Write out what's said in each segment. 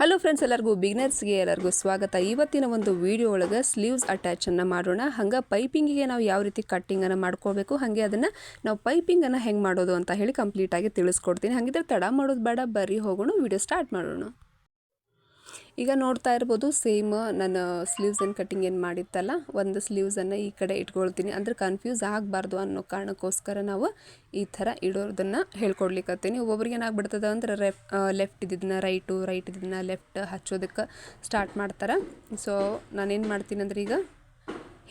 Hello friends ಎಲ್ಲರಿಗೂ ಬಿಗ್ನರ್ಸ್ಗೆ ಎಲ್ಲರಿಗೂ ಸ್ವಾಗತ. ಇವತ್ತಿನ ಒಂದು ವಿಡಿಯೋ ಒಳಗೆ ಸ್ಲೀವ್ಸ್ ಅಟ್ಯಾಚನ್ನು ಮಾಡೋಣ. ಹಂಗೆ ಪೈಪಿಂಗಿಗೆ ನಾವು ಯಾವ ರೀತಿ ಕಟ್ಟಿಂಗನ್ನು ಮಾಡ್ಕೋಬೇಕು, ಹಾಗೆ ಅದನ್ನು ನಾವು ಪೈಪಿಂಗನ್ನು ಹೆಂಗೆ ಮಾಡೋದು ಅಂತ ಹೇಳಿ ಕಂಪ್ಲೀಟಾಗಿ ತಿಳಿಸ್ಕೊಡ್ತೀನಿ. ಹಾಗಿದ್ರೆ ತಡ ಮಾಡೋದು ಬೇಡ ಬರ್ರಿ ಹೋಗೋಣ ವಿಡಿಯೋ ಸ್ಟಾರ್ಟ್ ಮಾಡೋಣ. ಈಗ ನೋಡ್ತಾ ಇರ್ಬೋದು ಸೇಮ್ ನಾನು ಸ್ಲೀವ್ಸ್ ಏನು ಕಟ್ಟಿಂಗ್ ಏನು ಮಾಡಿತ್ತಲ್ಲ, ಒಂದು ಸ್ಲೀವ್ಸನ್ನು ಈ ಕಡೆ ಇಟ್ಕೊಳ್ತೀನಿ. ಅಂದರೆ ಕನ್ಫ್ಯೂಸ್ ಆಗಬಾರ್ದು ಅನ್ನೋ ಕಾರಣಕ್ಕೋಸ್ಕರ ನಾವು ಈ ಥರ ಇಡೋದನ್ನು ಹೇಳ್ಕೊಡ್ಲಿಕ್ಕತ್ತೀನಿ ಒಬ್ಬೊಬ್ರಿಗೆ ಏನಾಗ್ಬಿಡ್ತದೆ ಅಂದ್ರೆ ರೆಫ್ ಲೆಫ್ಟ್ ಇದ್ದಿದ್ದನ್ನ ರೈಟು ರೈಟ್ ಇದ್ದಿದ್ದನ್ನ ಲೆಫ್ಟ್ ಹಚ್ಚೋದಕ್ಕೆ ಸ್ಟಾರ್ಟ್ ಮಾಡ್ತಾರೆ. ಸೊ ನಾನೇನು ಮಾಡ್ತೀನಿ ಅಂದ್ರೆ ಈಗ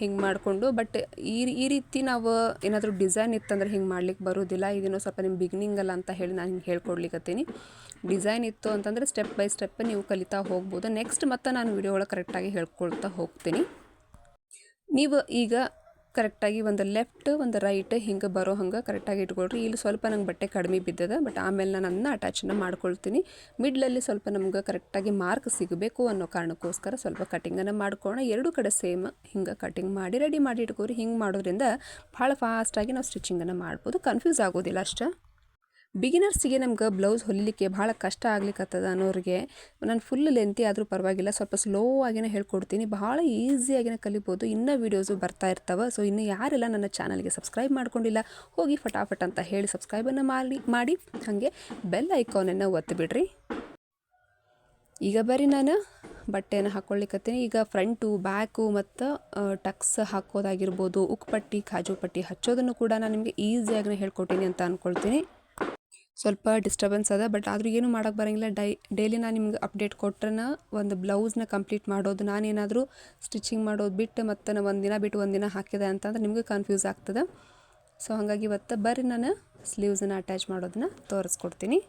ಹಿಂಗೆ ಮಾಡಿಕೊಂಡು ಬಟ್ ಈ ಈ ರೀತಿ ನಾವು ಏನಾದರೂ ಡಿಸೈನ್ ಇತ್ತಂದ್ರೆ ಹಿಂಗೆ ಮಾಡ್ಲಿಕ್ಕೆ ಬರೋದಿಲ್ಲ. ಇದೇನೋ ಸ್ವಲ್ಪ ನಿಮ್ಮ ಬಿಗ್ನಿಂಗ್ ಅಲ್ಲ ಅಂತ ಹೇಳಿ ನಾನು ಹಿಂಗೆ ಹೇಳ್ಕೊಡ್ಲಿಕ್ಕತ್ತೀನಿ ಡಿಸೈನ್ ಇತ್ತು ಅಂತಂದರೆ ಸ್ಟೆಪ್ ಬೈ ಸ್ಟೆಪ್ ನೀವು ಕಲಿತಾ ಹೋಗ್ಬೋದು. ನೆಕ್ಸ್ಟ್ ಮತ್ತೆ ನಾನು ವಿಡಿಯೋ ಒಳಗೆ ಕರೆಕ್ಟಾಗಿ ಹೇಳ್ಕೊಳ್ತಾ ಹೋಗ್ತೀನಿ. ನೀವು ಈಗ ಕರೆಕ್ಟಾಗಿ ಒಂದು ಲೆಫ್ಟ್, ಒಂದು ರೈಟ್ ಹಿಂಗೆ ಬರೋ ಹಂಗೆ ಕರೆಕ್ಟಾಗಿ ಇಟ್ಕೊಳ್ರಿ. ಇಲ್ಲಿ ಸ್ವಲ್ಪ ನಂಗೆ ಬಟ್ಟೆ ಕಡಿಮೆ ಬಿದ್ದದ, ಬಟ್ ಆಮೇಲೆ ನಾನು ಅದನ್ನ ಅಟ್ಯಾಚನ್ನು ಮಾಡ್ಕೊಳ್ತೀನಿ. ಮಿಡ್ಲಲ್ಲಿ ಸ್ವಲ್ಪ ನಮ್ಗೆ ಕರೆಕ್ಟಾಗಿ ಮಾರ್ಕ್ ಸಿಗಬೇಕು ಅನ್ನೋ ಕಾರಣಕ್ಕೋಸ್ಕರ ಸ್ವಲ್ಪ ಕಟಿಂಗನ್ನು ಮಾಡ್ಕೊಳ್ಳೋಣ. ಎರಡು ಕಡೆ ಸೇಮ್ ಹಿಂಗೆ ಕಟಿಂಗ್ ಮಾಡಿ ರೆಡಿ ಮಾಡಿ ಇಟ್ಕೋರಿ ಹಿಂಗೆ ಮಾಡೋದ್ರಿಂದ ಭಾಳ ಫಾಸ್ಟಾಗಿ ನಾವು ಸ್ಟಿಚಿಂಗನ್ನು ಮಾಡ್ಬೋದು. ಕನ್ಫ್ಯೂಸ್ ಆಗೋದಿಲ್ಲ ಅಷ್ಟೇ. ಬಿಗಿನರ್ಸಿಗೆ ನಮ್ಗೆ ಬ್ಲೌಸ್ ಹೊಲಿಲಿಕ್ಕೆ ಭಾಳ ಕಷ್ಟ ಆಗ್ಲಿಕ್ಕತ್ತದ ಅನ್ನೋರಿಗೆ ನಾನು ಫುಲ್ ಲೆಂತಿ ಆದರೂ ಪರವಾಗಿಲ್ಲ, ಸ್ವಲ್ಪ ಸ್ಲೋ ಆಗಿನೇ ಹೇಳ್ಕೊಡ್ತೀನಿ. ಭಾಳ ಈಸಿಯಾಗಿನೇ ಕಲಿಬೋದು. ಇನ್ನೂ ವೀಡಿಯೋಸು ಬರ್ತಾ ಇರ್ತವೆ. ಸೊ ಇನ್ನು ಯಾರೆಲ್ಲ ನನ್ನ ಚಾನಲ್ಗೆ ಸಬ್ಸ್ಕ್ರೈಬ್ ಮಾಡ್ಕೊಂಡಿಲ್ಲ, ಹೋಗಿ ಫಟಾಫಟ್ ಅಂತ ಹೇಳಿ ಸಬ್ಸ್ಕ್ರೈಬನ್ನು ಮಾಡಿ ಮಾಡಿ. ಹಾಗೆ ಬೆಲ್ ಐಕಾನನ್ನು ಒತ್ತಿಬಿಡ್ರಿ ಈಗ ಬರೀ ನಾನು ಬಟ್ಟೆಯನ್ನು ಹಾಕ್ಕೊಳ್ಳಿಕ್ಕತ್ತೀನಿ ಈಗ ಫ್ರಂಟು ಬ್ಯಾಕು ಮತ್ತು ಟಕ್ಸ್ ಹಾಕೋದಾಗಿರ್ಬೋದು. ಉಕ್ಕುಪಟ್ಟಿ ಕಾಜು ಪಟ್ಟಿ ಹಚ್ಚೋದನ್ನು ಕೂಡ ನಾನು ನಿಮಗೆ ಈಸಿಯಾಗಿ ಹೇಳ್ಕೊಟ್ಟೀನಿ ಅಂತ ಅಂದ್ಕೊಳ್ತೀನಿ ಸ್ವಲ್ಪ ಡಿಸ್ಟರ್ಬೆನ್ಸ್ ಅದ ಬಟ್ ಆದರೂ ಏನು ಮಾಡೋಕ್ಕೆ ಬರೋಂಗಿಲ್ಲ. ಡೈ ಡೈಲಿ ನಾನು ನಿಮ್ಗೆ ಅಪ್ಡೇಟ್ ಕೊಟ್ರೆ ಒಂದು ಬ್ಲೌಸ್ನ ಕಂಪ್ಲೀಟ್ ಮಾಡೋದು. ನಾನೇನಾದರೂ ಸ್ಟಿಚಿಂಗ್ ಮಾಡೋದು ಬಿಟ್ಟು ಮತ್ತು ನಾನು ಒಂದು ದಿನ ಬಿಟ್ಟು ಒಂದು ದಿನ ಹಾಕಿದೆ ಅಂತಂದ್ರೆ ನಿಮಗೆ ಕನ್ಫ್ಯೂಸ್ ಆಗ್ತದೆ. ಸೊ ಹಾಗಾಗಿ ಇವತ್ತು ಬರ್ರಿ ನಾನು ಸ್ಲೀವ್ಸನ್ನು ಅಟ್ಯಾಚ್ ಮಾಡೋದನ್ನ ತೋರಿಸ್ಕೊಡ್ತೀನಿ.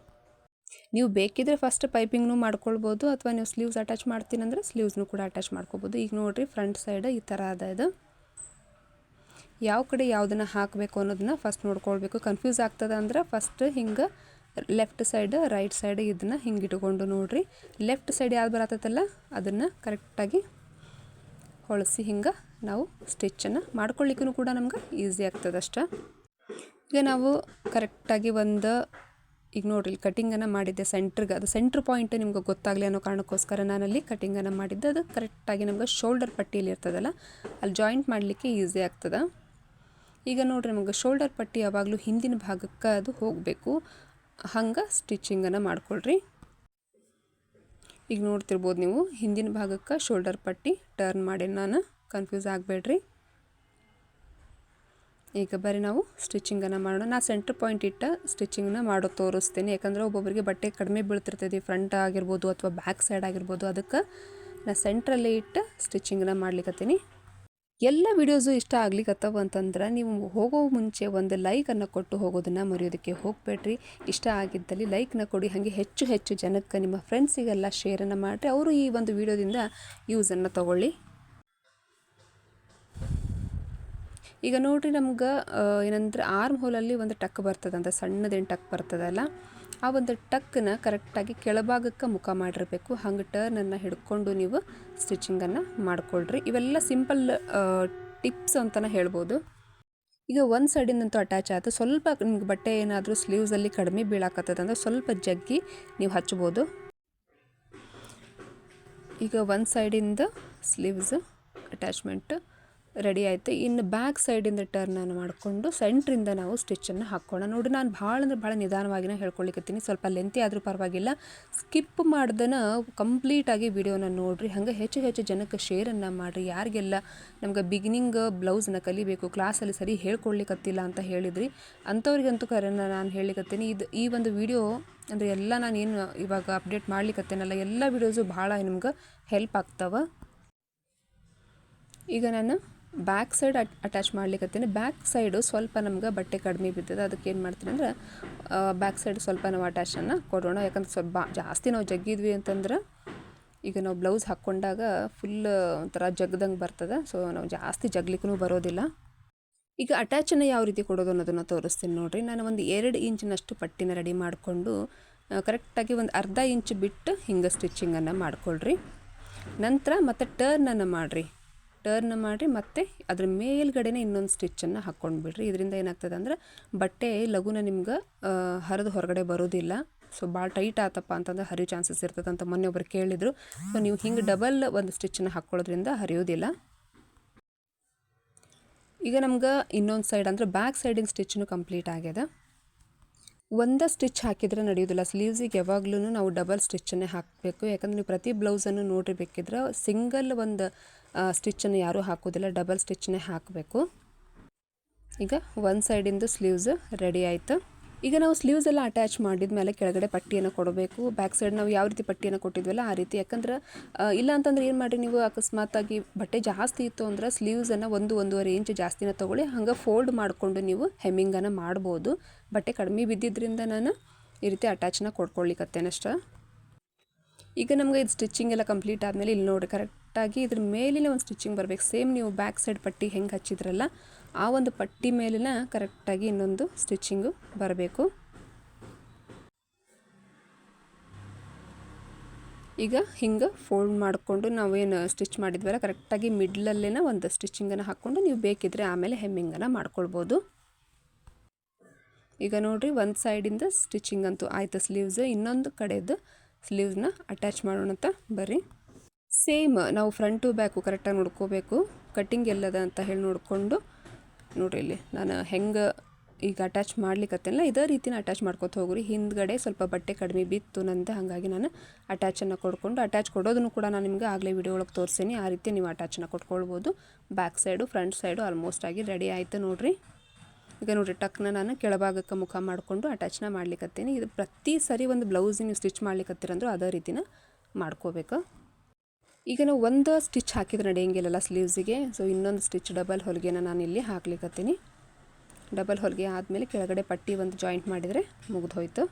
ನೀವು ಬೇಕಿದ್ರೆ ಫಸ್ಟ್ ಪೈಪಿಂಗ್ನು ಮಾಡ್ಕೊಳ್ಬೋದು, ಅಥವಾ ನೀವು ಸ್ಲೀವ್ಸ್ ಅಟ್ಯಾಚ್ ಮಾಡ್ತೀನಿ ಅಂದರೆ ಸ್ಲೀವ್ಸ್ನು ಕೂಡ ಅಟ್ಯಾಚ್ ಮಾಡ್ಕೋಬೋದು. ಈಗ ನೋಡಿರಿ ಫ್ರಂಟ್ ಸೈಡ್ ಈ ಥರ ಅದ ಇದು. ಯಾವ ಕಡೆ ಯಾವುದನ್ನು ಹಾಕಬೇಕು ಅನ್ನೋದನ್ನ ಫಸ್ಟ್ ನೋಡ್ಕೊಳ್ಬೇಕು. ಕನ್ಫ್ಯೂಸ್ ಆಗ್ತದೆ ಅಂದ್ರೆ ಫಸ್ಟ್ ಹಿಂಗೆ ಲೆಫ್ಟ್ ಸೈಡ್ ರೈಟ್ ಸೈಡ್ ಇದನ್ನು ಹಿಂಗೆ ಇಟ್ಕೊಂಡು ನೋಡಿರಿ. ಲೆಫ್ಟ್ ಸೈಡ್ ಯಾವ್ದು ಬರತ್ತಲ್ಲ, ಅದನ್ನು ಕರೆಕ್ಟಾಗಿ ಹೊಳಸಿ ಹಿಂಗೆ ನಾವು ಸ್ಟಿಚ್ಚನ್ನು ಮಾಡ್ಕೊಳ್ಳಿಕ್ಕೂ ಕೂಡ ನಮ್ಗೆ ಈಸಿ ಆಗ್ತದೆ ಅಷ್ಟೇ. ಈಗ ನಾವು ಕರೆಕ್ಟಾಗಿ ಒಂದು, ಈಗ ನೋಡಿರಿ ಕಟಿಂಗನ್ನು ಮಾಡಿದ್ದೆ ಸೆಂಟ್ರಿಗೆ ಅದು ಸೆಂಟ್ರ್ ಪಾಯಿಂಟ್ ನಿಮ್ಗೆ ಗೊತ್ತಾಗಲಿ ಅನ್ನೋ ಕಾರಣಕ್ಕೋಸ್ಕರ ನಾನಲ್ಲಿ ಕಟಿಂಗನ್ನು ಮಾಡಿದ್ದೆ. ಅದು ಕರೆಕ್ಟಾಗಿ ನಮ್ಗೆ ಶೋಲ್ಡರ್ ಪಟ್ಟಿಯಲ್ಲಿ ಇರ್ತದಲ್ಲ, ಅಲ್ಲಿ ಜಾಯಿಂಟ್ ಮಾಡಲಿಕ್ಕೆ ಈಸಿ ಆಗ್ತದೆ. ಈಗ ನೋಡ್ರಿ ನಮಗೆ ಶೋಲ್ಡರ್ ಪಟ್ಟಿ ಯಾವಾಗಲೂ ಹಿಂದಿನ ಭಾಗಕ್ಕೆ ಅದು ಹೋಗಬೇಕು. ಹಂಗೆ ಸ್ಟಿಚಿಂಗನ್ನು ಮಾಡ್ಕೊಳ್ರಿ. ಈಗ ನೋಡ್ತಿರ್ಬೋದು ನೀವು ಹಿಂದಿನ ಭಾಗಕ್ಕೆ ಶೋಲ್ಡರ್ ಪಟ್ಟಿ ಟರ್ನ್ ಮಾಡಿ ನಾನು? ಕನ್ಫ್ಯೂಸ್ ಆಗಬೇಡ್ರಿ. ಈಗ ಬರೀ ನಾವು ಸ್ಟಿಚಿಂಗನ್ನು ಮಾಡೋಣ. ನಾ ಸೆಂಟ್ರ್ ಪಾಯಿಂಟ್ ಇಟ್ಟ ಸ್ಟಿಚಿಂಗನ್ನ ಮಾಡೋ ತೋರಿಸ್ತೀನಿ. ಯಾಕಂದರೆ ಒಬ್ಬೊಬ್ಬರಿಗೆ ಬಟ್ಟೆ ಕಡಿಮೆ ಬೀಳ್ತಿರ್ತೈತಿ ಫ್ರಂಟ್ ಆಗಿರ್ಬೋದು ಅಥವಾ ಬ್ಯಾಕ್ ಸೈಡ್ ಆಗಿರ್ಬೋದು. ಅದಕ್ಕೆ ನಾ ಸೆಂಟ್ರಲ್ಲೇ ಇಟ್ಟು ಸ್ಟಿಚಿಂಗನ್ನ ಮಾಡ್ಲಿಕ್ಕತ್ತೀನಿ ಎಲ್ಲ ವಿಡಿಯೋಸು ಇಷ್ಟ ಆಗ್ಲಿಕ್ಕತ್ತವ ಅಂತಂದ್ರೆ ನೀವು ಹೋಗೋ ಮುಂಚೆ ಒಂದು ಲೈಕನ್ನು ಕೊಟ್ಟು ಹೋಗೋದನ್ನು ಮರೆಯೋದಕ್ಕೆ ಹೋಗಬೇಡ್ರಿ. ಇಷ್ಟ ಆಗಿದ್ದಲ್ಲಿ ಲೈಕ್ನ ಕೊಡಿ. ಹಾಗೆ ಹೆಚ್ಚು ಹೆಚ್ಚು ಜನಕ್ಕೆ ನಿಮ್ಮ ಫ್ರೆಂಡ್ಸಿಗೆಲ್ಲ ಶೇರನ್ನು ಮಾಡಿರಿ. ಅವರು ಈ ಒಂದು ವಿಡಿಯೋದಿಂದ ಯೂಸನ್ನು ತಗೊಳ್ಳಿ. ಈಗ ನೋಡಿರಿ ನಮ್ಗೆ ಏನಂದ್ರೆ ಆರ್ಮ್ ಹೋಲಲ್ಲಿ ಒಂದು ಟಕ್ ಬರ್ತದಂತ, ಸಣ್ಣದೇನು ಟಕ್ ಬರ್ತದಲ್ಲ? ಆ ಒಂದು ಟಕ್ಕನ್ನ ಕರೆಕ್ಟಾಗಿ ಕೆಳಭಾಗಕ್ಕೆ ಮುಖ ಮಾಡಿರಬೇಕು. ಹಂಗೆ ಟರ್ನನ್ನು ಹಿಡ್ಕೊಂಡು ನೀವು ಸ್ಟಿಚಿಂಗನ್ನು ಮಾಡಿಕೊಳ್ರಿ. ಇವೆಲ್ಲ ಸಿಂಪಲ್ ಟಿಪ್ಸ್ ಅಂತಲೇ ಹೇಳ್ಬೋದು. ಈಗ ಒಂದು ಸೈಡಿಂದಂತೂ ಅಟ್ಯಾಚ್ ಆಯಿತು. ಸ್ವಲ್ಪ ನಿಮ್ಗೆ ಬಟ್ಟೆ ಏನಾದರೂ ಸ್ಲೀವ್ಸಲ್ಲಿ ಕಡಿಮೆ ಬೀಳಾಕತ್ತದಂದ್ರೆ ಸ್ವಲ್ಪ ಜಗ್ಗಿ ನೀವು ಹಚ್ಬೋದು. ಈಗ ಒಂದು ಸೈಡಿಂದ ಸ್ಲೀವ್ಸ್, ಅಟ್ಯಾಚ್ಮೆಂಟ್ ರೆಡಿ ಆಯಿತು. ಇನ್ನು ಬ್ಯಾಕ್ ಸೈಡಿಂದ ಟರ್ನನ್ನು ಮಾಡಿಕೊಂಡು ಸೆಂಟ್ರಿಂದ ನಾವು ಸ್ಟಿಚ್ಚನ್ನು ಹಾಕ್ಕೋಣ ನೋಡಿ, ನಾನು ಭಾಳ ಅಂದ್ರೆ ಭಾಳ ನಿಧಾನವಾಗಿನ ಹೇಳ್ಕೊಳಿಕತ್ತೀನಿ ಸ್ವಲ್ಪ ಲೆಂತಿ ಆದರೂ ಪರವಾಗಿಲ್ಲ. ಸ್ಕಿಪ್ ಮಾಡ್ದನ ಕಂಪ್ಲೀಟಾಗಿ ವಿಡಿಯೋನ ನೋಡಿರಿ. ಹಾಗೆ ಹೆಚ್ಚು ಹೆಚ್ಚು ಜನಕ್ಕೆ ಶೇರನ್ನು ಮಾಡಿರಿ. ಯಾರಿಗೆಲ್ಲ ನಮ್ಗೆ ಬಿಗಿನಿಂಗ್ ಬ್ಲೌಸನ್ನ ಕಲಿಬೇಕು ಕ್ಲಾಸಲ್ಲಿ ಸರಿ ಹೇಳ್ಕೊಳ್ಲಿಕ್ಕತ್ತಿಲ್ಲ ಅಂತ ಹೇಳಿದ್ರಿ, ಅಂಥವ್ರಿಗಂತೂ ಕರೆನ ನಾನು ಹೇಳಿಕತ್ತೀನಿ ಇದು ಈ ಒಂದು ವಿಡಿಯೋ ಅಂದರೆ ಎಲ್ಲ ನಾನು ಏನು ಇವಾಗ ಅಪ್ಡೇಟ್ ಮಾಡ್ಲಿಕ್ಕತ್ತೇನಲ್ಲ ಎಲ್ಲ ವಿಡಿಯೋಸು ಭಾಳ ನಿಮ್ಗೆ ಹೆಲ್ಪ್ ಆಗ್ತವೆ. ಈಗ ನಾನು ಬ್ಯಾಕ್ ಸೈಡ್ ಅಟ್, ಅಟ್ಯಾಚ್ ಮಾಡ್ಲಿಕ್ಕತ್ತೀನಿ ಬ್ಯಾಕ್ ಸೈಡು ಸ್ವಲ್ಪ ನಮ್ಗೆ ಬಟ್ಟೆ ಕಡಿಮೆ ಬಿದ್ದದ ಅದಕ್ಕೆ ಏನು ಮಾಡ್ತೀನಿ ಅಂದ್ರೆ ಬ್ಯಾಕ್ ಸೈಡ್ ಸ್ವಲ್ಪ ನಾವು ಅಟ್ಯಾಚನ್ನು ಕೊಡೋಣ. ಯಾಕಂದ್ರೆ ಸ್ವಲ್ಪ ಜಾಸ್ತಿ ನಾವು ಜಗ್ಗಿದ್ವಿ ಅಂತಂದ್ರೆ, ಈಗ ನಾವು ಬ್ಲೌಸ್ ಹಾಕ್ಕೊಂಡಾಗ ಫುಲ್ ಒಂಥರ ಜಗ್ದಂಗೆ ಬರ್ತದೆ. ಸೊ ನಾವು ಜಾಸ್ತಿ ಜಗ್ಲಿಕ್ಕೂ ಬರೋದಿಲ್ಲ. ಈಗ ಅಟ್ಯಾಚನ್ನು ಯಾವ ರೀತಿ ಕೊಡೋದು ಅನ್ನೋದನ್ನು ತೋರಿಸ್ತೀನಿ ನೋಡಿರಿ. ನಾನು ಒಂದು ಎರಡು ಇಂಚಿನಷ್ಟು ಪಟ್ಟಿನ ರೆಡಿ ಮಾಡಿಕೊಂಡು ಕರೆಕ್ಟಾಗಿ ಒಂದು ಅರ್ಧ ಇಂಚ್ ಬಿಟ್ಟು ಹಿಂಗೆ ಸ್ಟಿಚ್ಚಿಂಗನ್ನು ಮಾಡಿಕೊಳ್ರಿ. ನಂತರ ಮತ್ತು ಟರ್ನನ್ನು ಮಾಡಿರಿ. ಟರ್ನ್ ಮಾಡಿ ಮತ್ತೆ ಅದ್ರ ಮೇಲ್ಗಡೆನೇ ಇನ್ನೊಂದು ಸ್ಟಿಚ್ಚನ್ನು ಹಾಕ್ಕೊಂಡು ಬಿಡ್ರಿ. ಇದರಿಂದ ಏನಾಗ್ತದೆ ಅಂದ್ರೆ ಬಟ್ಟೆ, ಲಘುನ ನಿಮ್ಗೆ ಹರಿದು ಹೊರಗಡೆ ಬರೋದಿಲ್ಲ. ಸೊ ಭಾಳ ಟೈಟ್ ಆತಪ್ಪ ಅಂತಂದ್ರೆ ಹರಿಯೋ ಚಾನ್ಸಸ್ ಇರ್ತದೆ ಅಂತ ಮೊನ್ನೆ ಒಬ್ರು ಕೇಳಿದ್ರು. ಸೊ ನೀವು ಹಿಂಗೆ ಡಬಲ್ ಒಂದು ಸ್ಟಿಚ್ಚನ್ನು ಹಾಕ್ಕೊಳ್ಳೋದ್ರಿಂದ ಹರಿಯೋದಿಲ್ಲ. ಈಗ ನಮ್ಗೆ ಇನ್ನೊಂದು ಸೈಡ್ ಅಂದ್ರೆ ಬ್ಯಾಕ್ ಸೈಡಿನ ಸ್ಟಿಚ್ನು ಕಂಪ್ಲೀಟ್ ಆಗ್ಯದ. ಒಂದೇ ಸ್ಟಿಚ್ ಹಾಕಿದ್ರೆ ನಡೆಯೋದಿಲ್ಲ. ಸ್ಲೀವ್ಸಿಗೆ ಯಾವಾಗ್ಲೂ ನಾವು ಡಬಲ್ ಸ್ಟಿಚ್ಚನ್ನೇ ಹಾಕಬೇಕು. ಯಾಕಂದರೆ ನೀವು ಪ್ರತಿ ಬ್ಲೌಸನ್ನು ನೋಡಿರ್ಬೇಕಿದ್ರೆ ಸಿಂಗಲ್ ಒಂದು ಸ್ಟಿಚ್ಚನ್ನು ಯಾರೂ ಹಾಕೋದಿಲ್ಲ. ಡಬಲ್ ಸ್ಟಿಚ್ನೇ ಹಾಕಬೇಕು. ಈಗ ಒಂದು ಸೈಡಿಂದು ಸ್ಲೀವ್ಸ್ ರೆಡಿ ಆಯಿತು. ಈಗ ನಾವು ಸ್ಲೀವ್ಸ್ ಎಲ್ಲ ಅಟ್ಯಾಚ್ ಮಾಡಿದ ಮೇಲೆ ಕೆಳಗಡೆ ಪಟ್ಟಿಯನ್ನು ಕೊಡಬೇಕು. ಬ್ಯಾಕ್ ಸೈಡ್ ನಾವು ಯಾವ ರೀತಿ ಪಟ್ಟಿಯನ್ನು ಕೊಟ್ಟಿದ್ವಲ್ಲ ಆ ರೀತಿ. ಯಾಕಂದ್ರೆ ಇಲ್ಲ ಅಂತಂದ್ರೆ ಏನು ಮಾಡಿ ನೀವು? ಅಕಸ್ಮಾತಾಗಿ ಬಟ್ಟೆ ಜಾಸ್ತಿ ಇತ್ತು ಅಂದ್ರೆ ಸ್ಲೀವ್ಸನ್ನು ಒಂದು ಒಂದೂವರೆ ಇಂಚ್ ಜಾಸ್ತಿನ ತೊಗೊಳ್ಳಿ. ಹಂಗೆ ಫೋಲ್ಡ್ ಮಾಡಿಕೊಂಡು ನೀವು ಹೆಮ್ಮಿಂಗನ್ನು ಮಾಡ್ಬೋದು. ಬಟ್ಟೆ ಕಡಿಮೆ ಬಿದ್ದಿದ್ದರಿಂದ ನಾನು ಈ ರೀತಿ ಅಟ್ಯಾಚ್ನ ಕೊಡ್ಕೊಳ್ಳಿಕತ್ತೇನಷ್ಟ ಈಗ ನಮಗೆ ಇದು ಸ್ಟಿಚಿಂಗ್ ಎಲ್ಲ ಕಂಪ್ಲೀಟ್ ಆದಮೇಲೆ ಇಲ್ಲಿ ನೋಡಿ ಕರೆಕ್ಟಾಗಿ ಇದ್ರ ಮೇಲಿನ ಒಂದು ಸ್ಟಿಚಿಂಗ್ ಬರಬೇಕು. ಸೇಮ್ ನೀವು ಬ್ಯಾಕ್ ಸೈಡ್ ಪಟ್ಟಿ ಹೆಂಗೆ ಹಚ್ಚಿದ್ರಲ್ಲ, ಆ ಒಂದು ಪಟ್ಟಿ ಮೇಲಿನ ಕರೆಕ್ಟಾಗಿ ಇನ್ನೊಂದು ಸ್ಟಿಚಿಂಗು ಬರಬೇಕು. ಈಗ ಹಿಂಗೆ ಫೋಲ್ಡ್ ಮಾಡಿಕೊಂಡು ನಾವೇನು ಸ್ಟಿಚ್ ಮಾಡಿದ್ವಲ್ಲ ಕರೆಕ್ಟಾಗಿ ಮಿಡ್ಲಲ್ಲೇನ ಒಂದು ಸ್ಟಿಚಿಂಗನ್ನು ಹಾಕ್ಕೊಂಡು ನೀವು ಬೇಕಿದ್ರೆ ಆಮೇಲೆ ಹೆಮ್ಮಿಂಗನ್ನು ಮಾಡ್ಕೊಳ್ಬೋದು. ಈಗ ನೋಡಿರಿ, ಒಂದು ಸೈಡಿಂದ ಸ್ಟಿಚಿಂಗ್ ಅಂತೂ ಆಯಿತು ಸ್ಲೀವ್ಸ್ ಇನ್ನೊಂದು ಕಡೆದು ಸ್ಲೀವ್ಸ್ನ ಅಟ್ಯಾಚ್ ಮಾಡೋಣ ಅಂತ ಬರ್ರಿ. ಸೇಮ್ ನಾವು ಫ್ರಂಟು ಬ್ಯಾಕು ಕರೆಕ್ಟಾಗಿ ನೋಡ್ಕೋಬೇಕು. ಕಟ್ಟಿಂಗ್ ಎಲ್ಲದ ಅಂತ ಹೇಳಿ ನೋಡಿಕೊಂಡು, ನೋಡಿರಿ ಇಲ್ಲಿ ನಾನು ಹೆಂಗೆ ಈಗ ಅಟ್ಯಾಚ್ ಮಾಡ್ಲಿಕ್ಕತ್ತೇನಲ್ಲ ಇದೇ ರೀತಿನ ಅಟ್ಯಾಚ್ ಮಾಡ್ಕೊತ ಹೋಗ್ರಿ. ಹಿಂದ್ಗಡೆ ಸ್ವಲ್ಪ ಬಟ್ಟೆ ಕಡಿಮೆ ಬಿತ್ತು ನಂದು, ಹಾಗಾಗಿ ನಾನು ಅಟ್ಯಾಚನ್ನು ಕೊಡ್ಕೊಂಡು ಅಟ್ಯಾಚ್ ಕೊಡೋದನ್ನು ಕೂಡ ನಾನು ನಿಮಗೆ ಆಗಲೇ ವಿಡಿಯೋ ಒಳಗೆ ತೋರಿಸ್ತೀನಿ ಆ ರೀತಿ ನೀವು ಅಟ್ಯಾಚನ್ನು ಕೊಟ್ಕೊಳ್ಬೋದು. Back side front side almost ಆಗಿ ರೆಡಿ ಆಯಿತು ನೋಡ್ರಿ. ಈಗ ನೋಡಿರಿ, ಟಕ್ನ ನಾನು ಕೆಳಭಾಗಕ್ಕೆ ಮುಖ ಮಾಡಿಕೊಂಡು ಅಟ್ಯಾಚ್ನ ಮಾಡ್ಲಿಕ್ಕತ್ತೀನಿ ಇದು ಪ್ರತಿ ಸರಿ ಒಂದು ಬ್ಲೌಸ್ ನೀವು ಸ್ಟಿಚ್ ಮಾಡ್ಲಿಕ್ಕತ್ತೀರಂದ್ರೂ ಅದೇ ರೀತಿನ ಮಾಡ್ಕೋಬೇಕು. ಈಗ ನಾವು ಒಂದು ಸ್ಟಿಚ್ ಹಾಕಿದ್ರೆ ನಡೆಯಂಗಿಲ್ಲಲ್ಲ ಸ್ಲೀವ್ಸಿಗೆ ಸೊ ಇನ್ನೊಂದು ಸ್ಟಿಚ್ ಡಬಲ್ ಹೊಲಿಗೆನ ನಾನು ಇಲ್ಲಿ ಹಾಕ್ಲಿಕ್ಕತ್ತೀನಿ ಡಬಲ್ ಹೊಲಿಗೆ ಆದಮೇಲೆ ಕೆಳಗಡೆ ಪಟ್ಟಿ ಒಂದು ಜಾಯಿಂಟ್ ಮಾಡಿದರೆ ಮುಗಿದು ಹೋಯ್ತು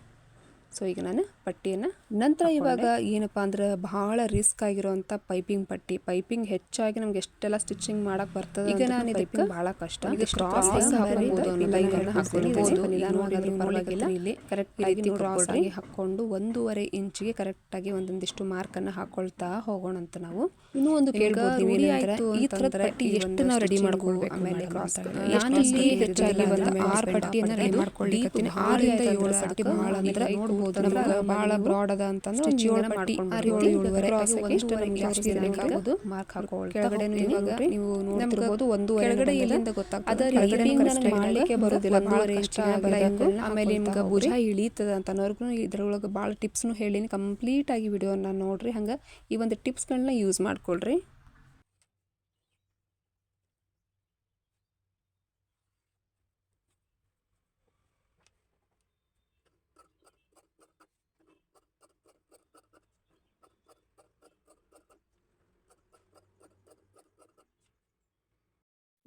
ಸೊ ಈಗ ನಾನು ಪಟ್ಟಿಯನ್ನು ನಂತರ ಇವಾಗ ಏನಪ್ಪ ಅಂದ್ರೆ ಬಹಳ ರಿಸ್ಕ್ ಆಗಿರುವಂತ ಪೈಪಿಂಗ್ ಪಟ್ಟಿ. ಪೈಪಿಂಗ್ ಹೆಚ್ಚಾಗಿ ನಮ್ಗೆ ಎಷ್ಟೆಲ್ಲ ಸ್ಟಿಚಿಂಗ್ ಮಾಡಕ್ ಬರ್ತದೆ ಈಗ ನಾನು ಇದಕ್ಕೆ ಬಹಳ ಕಷ್ಟ. ಇಲ್ಲಿ ಕರೆಕ್ಟ್ ಆಗಿ ಕ್ರಾಸ್ ಆಗಿ ಹಾಕೊಂಡು ಒಂದೂವರೆ ಇಂಚಿಗೆ ಕರೆಕ್ಟ್ ಆಗಿ ಒಂದೊಂದಿಷ್ಟು ಮಾರ್ಕ್ ಅನ್ನ ಹಾಕೊಳ್ತಾ ಹೋಗೋಣ ಅಂತ ನಾವು ಇನ್ನೂ ಒಂದು ಈ ತರ ಪಟ್ಟಿ ಎಷ್ಟು ನಾವು ರೆಡಿ ಮಾಡ್ಕೊಳ್ಬೇಕು ಆಮೇಲೆ ಕ್ರಾಸ್ ನಾನು ಇಲ್ಲಿ ಹೆಚ್ಚಾಗಿ ಒಂದು ಆರು ಪಟ್ಟಿಯನ್ನ ರೆಡಿ ಮಾಡ್ಕೊಳ್ಳಿ ಆರಿಂದ ಏಳು ಪಟ್ಟಿ ಬಹಳ ಅಂದ್ರೆ ನಮ್ಗೆ ಬಹಳ ಬ್ರಾಡ್ ಅದ ಅಂತಂದ್ರೆ ಏಳು ಪಟ್ಟಿ ನಮಗೆ ಜಾಸ್ತಿ ಮಾರ್ಕ್ ಹಾಕೊಳ್ಳಿ ಇವಾಗ ನೀವು ನೋಡ್ತಿರ್ಬೋದು ಒಂದು ಕೆಳಗಡೆ ಗೊತ್ತಾಗ್ತದೆ? ಮಾಡ್ಲಿಕ್ಕೆ ಬರೋದಿಲ್ಲ. ಇಷ್ಟ ಆಗಲ್ಲ ಆಮೇಲೆ ನಿಮ್ಗೆ ಭುಜ ಇಳೀತದ ಅಂತ ಅನ್ನೋರ್ಗು ಇದ್ರೊಳಗೆ ಭಾಳ ಟಿಪ್ಸ್ನು ಹೇಳೀನಿ. ಕಂಪ್ಲೀಟ್ ಆಗಿ ವಿಡಿಯೋನ ನೋಡ್ರಿ. ಹಂಗ ಈ ಒಂದು ಟಿಪ್ಸ್ ಟಿಪ್ಸ್ಗಳನ್ನ ಯೂಸ್ ಮಾಡ್ಕೊಳ್ರಿ.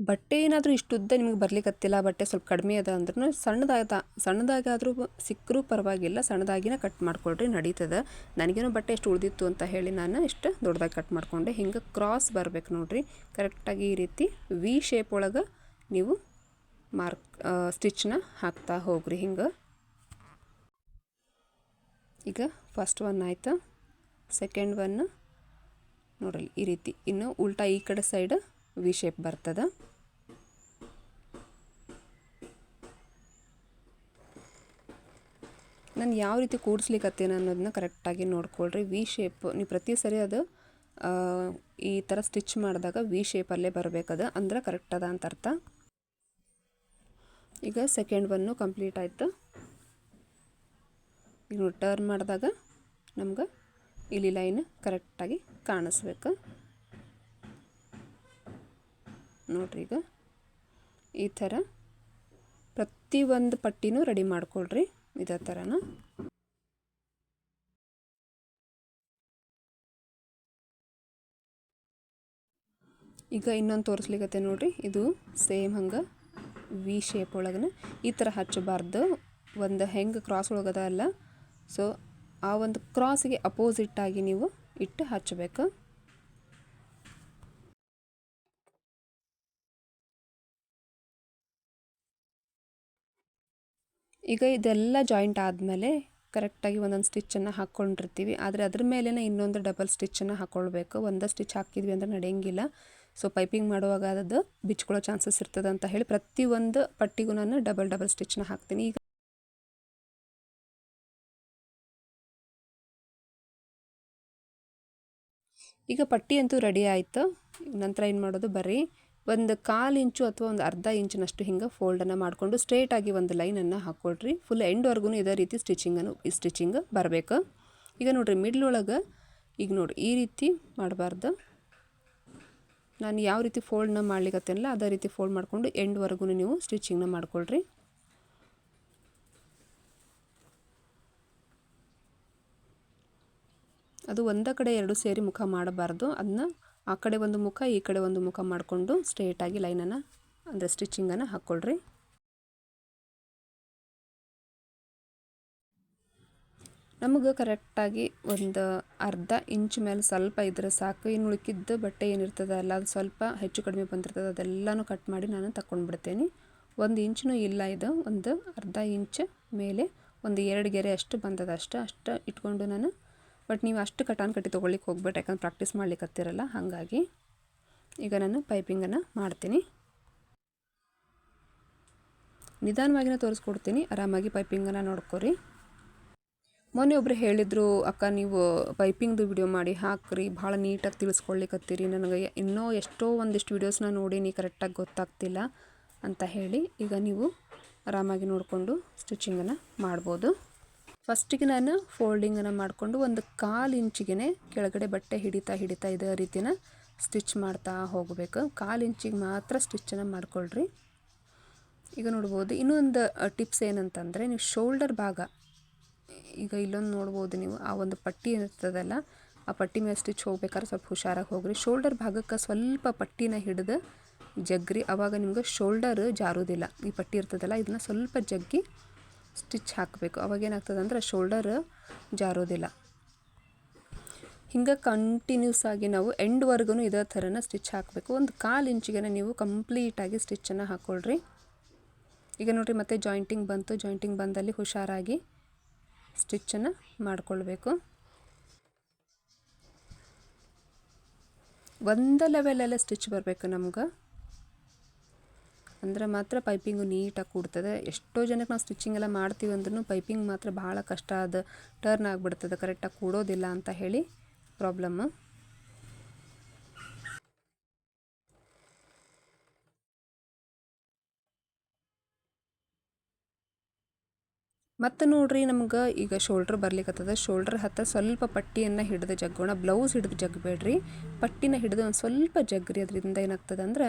ಬಟ್ಟೆ ಏನಾದರೂ ಇಷ್ಟು ಉದ್ದ ನಿಮಗೆ ಬರ್ಲಿಕ್ಕತ್ತಿಲ್ಲ ಬಟ್ಟೆ ಸ್ವಲ್ಪ ಕಡಿಮೆ ಅದ ಅಂದ್ರೂ ಸಣ್ಣದಾದ ಸಣ್ಣದಾಗಾದರೂ ಸಿಕ್ಕರೂ ಪರವಾಗಿಲ್ಲ, ಸಣ್ಣದಾಗಿನ ಕಟ್ ಮಾಡ್ಕೊಳ್ರಿ, ನಡೀತದೆ. ನನಗೇನೋ ಬಟ್ಟೆ ಎಷ್ಟು ಉಳಿದಿತ್ತು ಅಂತ ಹೇಳಿ ನಾನು ಇಷ್ಟು ದೊಡ್ಡದಾಗಿ ಕಟ್ ಮಾಡಿಕೊಂಡೆ. ಹಿಂಗೆ ಕ್ರಾಸ್ ಬರಬೇಕು ನೋಡಿರಿ. ಕರೆಕ್ಟಾಗಿ ಈ ರೀತಿ ವಿ ಶೇಪ್ ಒಳಗೆ ನೀವು ಮಾರ್ಕ್ ಸ್ಟಿಚ್ನ ಹಾಕ್ತಾ ಹೋಗ್ರಿ ಹಿಂಗೆ. ಈಗ ಫಸ್ಟ್ ಒನ್ ಆಯಿತು. ಸೆಕೆಂಡ್ ಒನ್ ನೋಡ್ರಿ, ಈ ರೀತಿ ಇನ್ನು ಉಲ್ಟಾ ಈ ಕಡೆ ಸೈಡ್ ವಿ ಶೇಪ್ ಬರ್ತದೆ. ನಾನು ಯಾವ ರೀತಿ ಕೂಡಿಸ್ಲಿಕ್ಕತ್ತೇನೆ ಅನ್ನೋದನ್ನ ಕರೆಕ್ಟಾಗಿ ನೋಡ್ಕೊಳ್ರಿ. ವಿ ಶೇಪ್ ನೀವು ಪ್ರತಿ ಸರಿ ಅದು ಈ ಥರ ಸ್ಟಿಚ್ ಮಾಡಿದಾಗ ವಿ ಶೇಪಲ್ಲೇ ಬರಬೇಕದು. ಅಂದ್ರೆ ಕರೆಕ್ಟ್ ಅದ ಅಂತ ಅರ್ಥ. ಈಗ ಸೆಕೆಂಡ್ ಒನ್ನು ಕಂಪ್ಲೀಟ್ ಆಯಿತು. ಈಗ ಟರ್ನ್ ಮಾಡಿದಾಗ ನಮ್ಗೆ ಇಲ್ಲಿ ಲೈನ್ ಕರೆಕ್ಟಾಗಿ ಕಾಣಿಸ್ಬೇಕು. ನೋಡ್ರಿ ಈಗ. ಈ ಥರ ಪ್ರತಿಯೊಂದು ಪಟ್ಟಿನೂ ರೆಡಿ ಮಾಡ್ಕೊಳ್ರಿ. ಇದೇ ಥರನ ಈಗ ಇನ್ನೊಂದು ತೋರಿಸ್ಲಿಕ್ಕತ್ತೆ ನೋಡ್ರಿ. ಇದು ಸೇಮ್ ಹಂಗೆ ವಿ ಶೇಪ್ ಒಳಗನ ಈ ಥರ ಹಚ್ಚಬಾರ್ದು. ಒಂದು ಹೆಂಗೆ ಕ್ರಾಸ್ ಒಳಗದ ಅಲ್ಲ. ಸೊ ಆ ಒಂದು ಕ್ರಾಸಿಗೆ ಅಪೋಸಿಟ್ ಆಗಿ ನೀವು ಇಟ್ಟು ಹಚ್ಚಬೇಕು. ಈಗ ಇದೆಲ್ಲ ಜಾಯಿಂಟ್ ಆದಮೇಲೆ ಕರೆಕ್ಟಾಗಿ ಒಂದೊಂದು ಸ್ಟಿಚ್ಚನ್ನು ಹಾಕ್ಕೊಂಡಿರ್ತೀವಿ ಆದರೆ ಅದ್ರ ಮೇಲೇ ಇನ್ನೊಂದು ಡಬಲ್ ಸ್ಟಿಚ್ಚನ್ನು ಹಾಕ್ಕೊಳ್ಬೇಕು ಒಂದೇ ಸ್ಟಿಚ್ ಹಾಕಿದ್ವಿ ಅಂದರೆ ನಡೆಯಂಗಿಲ್ಲ. ಸೊ ಪೈಪಿಂಗ್ ಮಾಡುವಾಗ ಅದು ಬಿಚ್ಕೊಳ್ಳೋ ಚಾನ್ಸಸ್ ಇರ್ತದೆ ಅಂತ ಹೇಳಿ ಪ್ರತಿಯೊಂದು ಪಟ್ಟಿಗೂ ನಾನು ಡಬಲ್ ಡಬಲ್ ಸ್ಟಿಚ್ನ ಹಾಕ್ತೀನಿ. ಈಗ ಈಗ ಪಟ್ಟಿ ಅಂತೂ ರೆಡಿ ಆಯಿತು. ನಂತರ ಏನು ಮಾಡೋದು? ಬರ್ರಿ. ಒಂದು ಕಾಲು ಇಂಚು ಅಥವಾ ಒಂದು ಅರ್ಧ ಇಂಚಿನಷ್ಟು ಹಿಂಗೆ ಫೋಲ್ಡನ್ನು ಮಾಡಿಕೊಂಡು ಸ್ಟ್ರೇಟಾಗಿ ಒಂದು ಲೈನನ್ನು ಹಾಕ್ಕೊಳ್ರಿ ಫುಲ್ ಎಂಡ್ವರೆಗೂ ಇದೇ ರೀತಿ ಸ್ಟಿಚಿಂಗನ್ನು ಸ್ಟಿಚಿಂಗ್ ಬರಬೇಕು. ಈಗ ನೋಡಿರಿ ಮಿಡ್ಲ್ ಒಳಗೆ ಈಗ ನೋಡಿ ಈ ರೀತಿ ಮಾಡಬಾರ್ದು. ನಾನು ಯಾವ ರೀತಿ ಫೋಲ್ಡ್ನ ಮಾಡ್ಲಿಕ್ಕತ್ತೇನಲ್ಲ ಅದೇ ರೀತಿ ಫೋಲ್ಡ್ ಮಾಡಿಕೊಂಡು ಎಂಡ್ವರೆಗೂ ನೀವು ಸ್ಟಿಚಿಂಗ್ನ ಮಾಡ್ಕೊಳ್ರಿ. ಅದು ಒಂದೇ ಕಡೆ ಎರಡು ಸೇರಿ ಮುಖ ಮಾಡಬಾರ್ದು. ಅದನ್ನ ಆ ಕಡೆ ಒಂದು ಮುಖ, ಈ ಕಡೆ ಒಂದು ಮುಖ ಮಾಡಿಕೊಂಡು ಸ್ಟ್ರೇಟಾಗಿ ಲೈನನ್ನು ಅಂದರೆ ಸ್ಟಿಚಿಂಗನ್ನು ಹಾಕ್ಕೊಳ್ರಿ ನಮಗೆ ಕರೆಕ್ಟಾಗಿ ಒಂದು ಅರ್ಧ ಇಂಚ್ ಮೇಲೆ ಸ್ವಲ್ಪ ಇದ್ರೆ ಸಾಕು. ಇನ್ನು ಉಳ್ಕಿದ್ದು ಬಟ್ಟೆ ಏನಿರ್ತದೆ ಅಲ್ಲ ಅದು ಸ್ವಲ್ಪ ಹೆಚ್ಚು ಕಡಿಮೆ ಬಂದಿರ್ತದೆ, ಅದೆಲ್ಲನೂ ಕಟ್ ಮಾಡಿ ನಾನು ತಗೊಂಡ್ಬಿಡ್ತೇನೆ ಒಂದು ಇಂಚೂ ಇಲ್ಲ ಇದು, ಒಂದು ಅರ್ಧ ಇಂಚ್ ಮೇಲೆ ಒಂದು ಎರಡು ಗೆರೆ ಅಷ್ಟು ಬಂದದ ಅಷ್ಟು. ಅಷ್ಟು ಇಟ್ಕೊಂಡು ನಾನು ಬಟ್ ನೀವು ಅಷ್ಟು ಕಟಾನ್ ಕಟ್ಟಿ ತೊಗೊಳ್ಳಿಕ್ಕೆ ಹೋಗ್ಬೇಡಿ, ಯಾಕಂದ್ರೆ ಪ್ರಾಕ್ಟೀಸ್ ಮಾಡ್ಲಿಕ್ಕೆ ಹತ್ತಿರಲ್ಲ, ಹಾಗಾಗಿ ಈಗ ನಾನು ಪೈಪಿಂಗನ್ನು ಮಾಡ್ತೀನಿ. ನಿಧಾನವಾಗಿನ ತೋರಿಸ್ಕೊಡ್ತೀನಿ, ಆರಾಮಾಗಿ ಪೈಪಿಂಗನ್ನು ನೋಡ್ಕೊರಿ. ಮೊನ್ನೆ ಒಬ್ಬರು ಹೇಳಿದರು, ಅಕ್ಕ, ನೀವು ಪೈಪಿಂಗ್ದು ವಿಡಿಯೋ ಮಾಡಿ ಹಾಕ್ರಿ, ಭಾಳ ನೀಟಾಗಿ ತಿಳಿಸ್ಕೊಳ್ಲಿಕ್ಕತ್ತೀರಿ ನನಗೆ ಇನ್ನೂ ಎಷ್ಟೋ ಒಂದಿಷ್ಟು ವೀಡಿಯೋಸ್ನ ನೋಡಿ ನೀ ಕರೆಕ್ಟಾಗಿ ಗೊತ್ತಾಗ್ತಿಲ್ಲ, ಅಂತ ಹೇಳಿ ಈಗ ನೀವು ಆರಾಮಾಗಿ ನೋಡಿಕೊಂಡು ಸ್ಟಿಚಿಂಗನ್ನು ಮಾಡ್ಬೋದು. ಫಸ್ಟಿಗೆ ನಾನು ಫೋಲ್ಡಿಂಗನ್ನು ಮಾಡಿಕೊಂಡು ಒಂದು ಕಾಲು ಇಂಚಿಗೆ ಕೆಳಗಡೆ ಬಟ್ಟೆ ಹಿಡಿತಾ ಹಿಡಿತಾ ಇದೇ ರೀತಿನ ಸ್ಟಿಚ್ ಮಾಡ್ತಾ ಹೋಗಬೇಕು. ಕಾಲು ಇಂಚಿಗೆ ಮಾತ್ರ ಸ್ಟಿಚ್ಚನ್ನು ಮಾಡ್ಕೊಳ್ರಿ. ಈಗ ನೋಡ್ಬೋದು, ಇನ್ನೊಂದು ಟಿಪ್ಸ್ ಏನಂತಂದರೆ ನೀವು ಶೋಲ್ಡರ್ ಭಾಗ, ಈಗ ಇಲ್ಲೊಂದು ನೋಡ್ಬೋದು ನೀವು, ಆ ಒಂದು ಪಟ್ಟಿ ಇರ್ತದಲ್ಲ, ಆ ಪಟ್ಟಿ ಮೇಲೆ ಸ್ಟಿಚ್ ಹೋಗ್ಬೇಕಾದ್ರೆ ಸ್ವಲ್ಪ ಹುಷಾರಾಗಿ ಹೋಗ್ರಿ. ಶೋಲ್ಡರ್ ಭಾಗಕ್ಕೆ ಸ್ವಲ್ಪ ಪಟ್ಟಿನ ಹಿಡಿದು ಜಗ್ರಿ ಆವಾಗ ನಿಮ್ಗೆ ಶೋಲ್ಡರ್ ಜಾರೋದಿಲ್ಲ. ಈ ಪಟ್ಟಿ ಇರ್ತದಲ್ಲ, ಇದನ್ನ ಸ್ವಲ್ಪ ಜಗ್ಗಿ ಸ್ಟಿಚ್ ಹಾಕಬೇಕು. ಅವಾಗ ಏನಾಗ್ತದೆ ಅಂದ್ರೆ ಶೋಲ್ಡರ್ ಜಾರೋದಿಲ್ಲ. ಹಿಂಗೆ ಕಂಟಿನ್ಯೂಸ್ ಆಗಿ ನಾವು ಎಂಡ್ವರೆಗೂ ಇದೇ ಥರನ ಸ್ಟಿಚ್ ಹಾಕಬೇಕು. ಒಂದು ಕಾಲು ಇಂಚಿಗೆ ನೀವು ಕಂಪ್ಲೀಟಾಗಿ ಸ್ಟಿಚ್ಚನ್ನು ಹಾಕ್ಕೊಳ್ರಿ ಈಗ ನೋಡಿರಿ ಮತ್ತೆ ಜಾಯಿಂಟಿಂಗ್ ಬಂತು. ಜಾಯಿಂಟಿಂಗ್ ಬಂದಲ್ಲಿ ಹುಷಾರಾಗಿ ಸ್ಟಿಚ್ಚನ್ನು ಮಾಡಿಕೊಳ್ಬೇಕು. ಒಂದು ಲೆವೆಲಲ್ಲೇ ಸ್ಟಿಚ್ ಬರಬೇಕು ನಮ್ಗೆ. ಅಂದ್ರೆ ಮಾತ್ರ ಪೈಪಿಂಗು ನೀಟಾಗಿ ಕೂಡ್ತದೆ. ಎಷ್ಟೋ ಜನಕ್ಕೆ ನಾವು ಸ್ಟಿಚಿಂಗ್ ಎಲ್ಲ ಮಾಡ್ತೀವಿ ಅಂದ್ರೂ ಪೈಪಿಂಗ್ ಮಾತ್ರ ಭಾಳ ಕಷ್ಟ ಅದು ಟರ್ನ್ ಆಗಿಬಿಡ್ತದೆ. ಕರೆಕ್ಟಾಗಿ ಕೂಡೋದಿಲ್ಲ ಅಂತ ಹೇಳಿ ಪ್ರಾಬ್ಲಮ್ಮು ಮತ್ತು ನೋಡ್ರಿ ನಮ್ಗೆ ಈಗ ಶೋಲ್ಡ್ರ್ ಬರ್ಲಿಕ್ಕತ್ತದ ಶೋಲ್ಡ್ರ್ ಹತ್ತಿರ ಸ್ವಲ್ಪ ಪಟ್ಟಿಯನ್ನು ಹಿಡಿದು ಜಗ್ಗೋಣ. ಬ್ಲೌಸ್ ಹಿಡಿದು ಜಗ್ಬೇಡ್ರಿ. ಪಟ್ಟಿನ ಹಿಡಿದು ಒಂದು ಸ್ವಲ್ಪ ಜಗ್ರಿ ಅದರಿಂದ ಏನಾಗ್ತದೆ ಅಂದ್ರೆ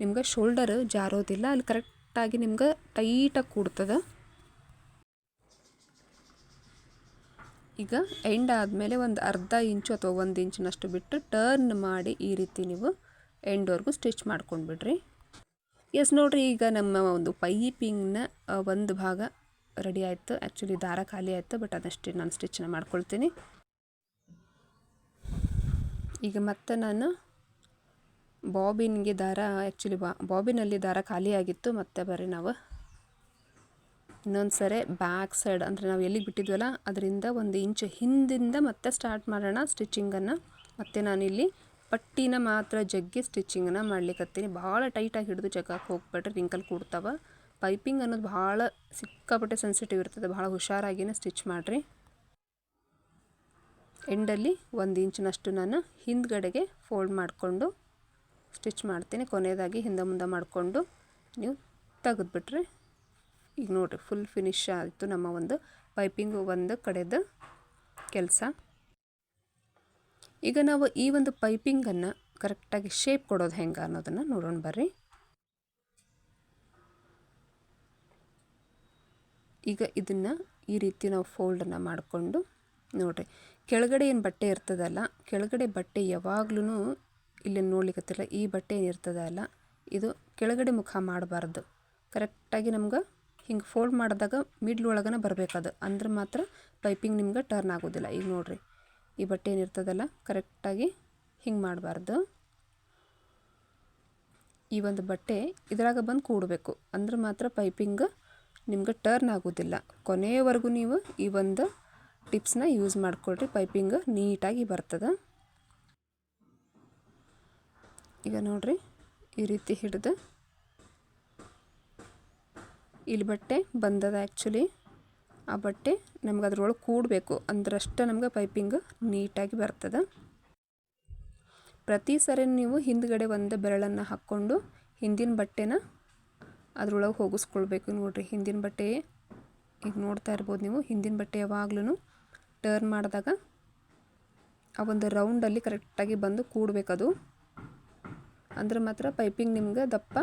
ನಿಮ್ಗೆ ಶೋಲ್ಡರ್ ಜಾರೋದಿಲ್ಲ, ಅಲ್ಲಿ ಕರೆಕ್ಟಾಗಿ ನಿಮ್ಗೆ ಟೈಟಾಗಿ ಕೂಡ್ತದೆ. ಈಗ ಎಂಡ್ ಆದಮೇಲೆ ಒಂದು ಅರ್ಧ ಇಂಚು ಅಥವಾ ಒಂದು ಇಂಚಿನಷ್ಟು ಬಿಟ್ಟು ಟರ್ನ್ ಮಾಡಿ ಈ ರೀತಿ ನೀವು ಎಂಡ್ವರೆಗೂ ಸ್ಟಿಚ್ ಮಾಡ್ಕೊಂಡ್ಬಿಡ್ರಿ. ಎಸ್ ನೋಡಿರಿ, ಈಗ ನಮ್ಮ ಒಂದು ಪೈಪಿಂಗ್ನ ಒಂದು ಭಾಗ ರೆಡಿ ಆಯಿತು. ಆ್ಯಕ್ಚುಲಿ ದಾರ ಖಾಲಿ ಆಯಿತು ಬಟ್ ಅದಷ್ಟೇ ನಾನು ಸ್ಟಿಚ್ನ ಮಾಡ್ಕೊಳ್ತೀನಿ. ಈಗ ಮತ್ತೆ ನಾನು ಬಾಬಿನ್ಗೆ ದಾರ ಆ್ಯಕ್ಚುಲಿ ಬಾ, ಬಾಬಿನಲ್ಲಿ ದಾರ ಖಾಲಿಯಾಗಿತ್ತು ಮತ್ತೆ ಬರ್ರಿ ನಾವು. ಇನ್ನೊಂದು ಸರಿ ಬ್ಯಾಕ್ ಸೈಡ್ ಅಂದರೆ ನಾವು ಎಲ್ಲಿಗೆ ಬಿಟ್ಟಿದ್ವಲ್ಲ, ಅದರಿಂದ ಒಂದು ಇಂಚು ಹಿಂದಿಂದ ಮತ್ತೆ ಸ್ಟಾರ್ಟ್ ಮಾಡೋಣ ಸ್ಟಿಚಿಂಗನ್ನು ಮತ್ತು ನಾನಿಲ್ಲಿ ಪಟ್ಟಿನ ಮಾತ್ರ ಜಗ್ಗಿ ಸ್ಟಿಚಿಂಗನ್ನು ಮಾಡ್ಲಿಕ್ಕತ್ತೀನಿ ಭಾಳ ಟೈಟಾಗಿ ಹಿಡಿದು ಜಗ್ಗಕ್ಕೆ ಹೋಗ್ಬಿಟ್ರೆ ರಿಂಕಲ್ ಕೂಡ್ತಾವೆ. ಪೈಪಿಂಗ್ ಅನ್ನೋದು ಭಾಳ ಸಿಕ್ಕಾಪಟ್ಟೆ ಸೆನ್ಸಿಟಿವ್ ಇರ್ತದೆ, ಭಾಳ ಹುಷಾರಾಗಿನೇ ಸ್ಟಿಚ್ ಮಾಡಿರಿ. ಎಂಡಲ್ಲಿ ಒಂದು ಇಂಚಿನಷ್ಟು ನಾನು ಹಿಂದ್ಗಡೆಗೆ ಫೋಲ್ಡ್ ಮಾಡಿಕೊಂಡು ಸ್ಟಿಚ್ ಮಾಡ್ತೀನಿ. ಕೊನೆಯದಾಗಿ ಹಿಂದೆ ಮುಂದೆ ಮಾಡಿಕೊಂಡು ನೀವು ತೆಗೆದುಬಿಟ್ರೆ ಈಗ ನೋಡಿರಿ ಫುಲ್ ಫಿನಿಶ್ ಆಯಿತು ನಮ್ಮ ಒಂದು ಪೈಪಿಂಗು ಒಂದು ಕಡೆದು ಕೆಲಸ. ಈಗ ನಾವು ಈ ಒಂದು ಪೈಪಿಂಗನ್ನು ಕರೆಕ್ಟಾಗಿ ಶೇಪ್ ಕೊಡೋದು ಹೆಂಗೆ ಅನ್ನೋದನ್ನು ನೋಡೋಣ ಬರ್ರಿ. ಈಗ ಇದನ್ನು ಈ ರೀತಿ ನಾವು ಫೋಲ್ಡನ್ನು ಮಾಡಿಕೊಂಡು ನೋಡಿರಿ, ಕೆಳಗಡೆ ಏನು ಬಟ್ಟೆ ಇರ್ತದಲ್ಲ, ಕೆಳಗಡೆ ಬಟ್ಟೆ ಯಾವಾಗ್ಲೂ ಇಲ್ಲಿ ನೋಡ್ಲಿಕ್ಕತ್ತಿಲ್ಲ ಈ ಬಟ್ಟೆ ಏನಿರ್ತದಲ್ಲ ಇದು ಕೆಳಗಡೆ ಮುಖ ಮಾಡಬಾರ್ದು. ಕರೆಕ್ಟಾಗಿ ನಮ್ಗೆ ಹಿಂಗೆ ಫೋಲ್ಡ್ ಮಾಡಿದಾಗ ಮಿಡ್ಲ್ ಒಳಗನ ಬರಬೇಕದು. ಅಂದ್ರೆ ಮಾತ್ರ ಪೈಪಿಂಗ್ ನಿಮ್ಗೆ ಟರ್ನ್ ಆಗೋದಿಲ್ಲ. ಈಗ ನೋಡಿರಿ, ಈ ಬಟ್ಟೆ ಏನಿರ್ತದಲ್ಲ ಕರೆಕ್ಟಾಗಿ ಹಿಂಗೆ ಮಾಡಬಾರ್ದು. ಈ ಒಂದು ಬಟ್ಟೆ ಇದ್ರಾಗ ಬಂದು ಕೂಡಬೇಕು. ಅಂದ್ರೆ ಮಾತ್ರ ಪೈಪಿಂಗ್ ನಿಮ್ಗೆ ಟರ್ನ್ ಆಗೋದಿಲ್ಲ. ಕೊನೆಯವರೆಗೂ ನೀವು ಈ ಒಂದು ಟಿಪ್ಸ್ನ ಯೂಸ್ ಮಾಡಿಕೊಳ್ರಿ. ಪೈಪಿಂಗ್ ನೀಟಾಗಿ ಬರ್ತದೆ. ಈಗ ನೋಡಿರಿ, ಈ ರೀತಿ ಹಿಡಿದು. ಇಲ್ಲಿ ಬಟ್ಟೆ ಬಂದದ ಆ್ಯಕ್ಚುಲಿ ಆ ಬಟ್ಟೆ ನಮ್ಗೆ ಅದ್ರೊಳಗೆ ಕೂಡಬೇಕು. ಅಂದ್ರಷ್ಟು ನಮ್ಗೆ ಪೈಪಿಂಗ್ ನೀಟಾಗಿ ಬರ್ತದೆ. ಪ್ರತಿ ಸರಿ ನೀವು ಹಿಂದ್ಗಡೆ ಒಂದು ಬೆರಳನ್ನು ಹಾಕ್ಕೊಂಡು ಹಿಂದಿನ ಬಟ್ಟೆನ ಅದ್ರೊಳಗೆ ಹೋಗಿಸ್ಕೊಳ್ಬೇಕು ನೋಡಿರಿ. ಹಿಂದಿನ ಬಟ್ಟೆ, ಈಗ ನೋಡ್ತಾ ಇರ್ಬೋದು ನೀವು, ಹಿಂದಿನ ಬಟ್ಟೆ ಯಾವಾಗ್ಲೂ ಟರ್ನ್ ಮಾಡಿದಾಗ ಆ ಒಂದು ರೌಂಡಲ್ಲಿ ಕರೆಕ್ಟಾಗಿ ಬಂದು ಕೂಡಬೇಕದು. ಅಂದ್ರೆ ಮಾತ್ರ ಪೈಪಿಂಗ್ ನಿಮ್ಗೆ ದಪ್ಪ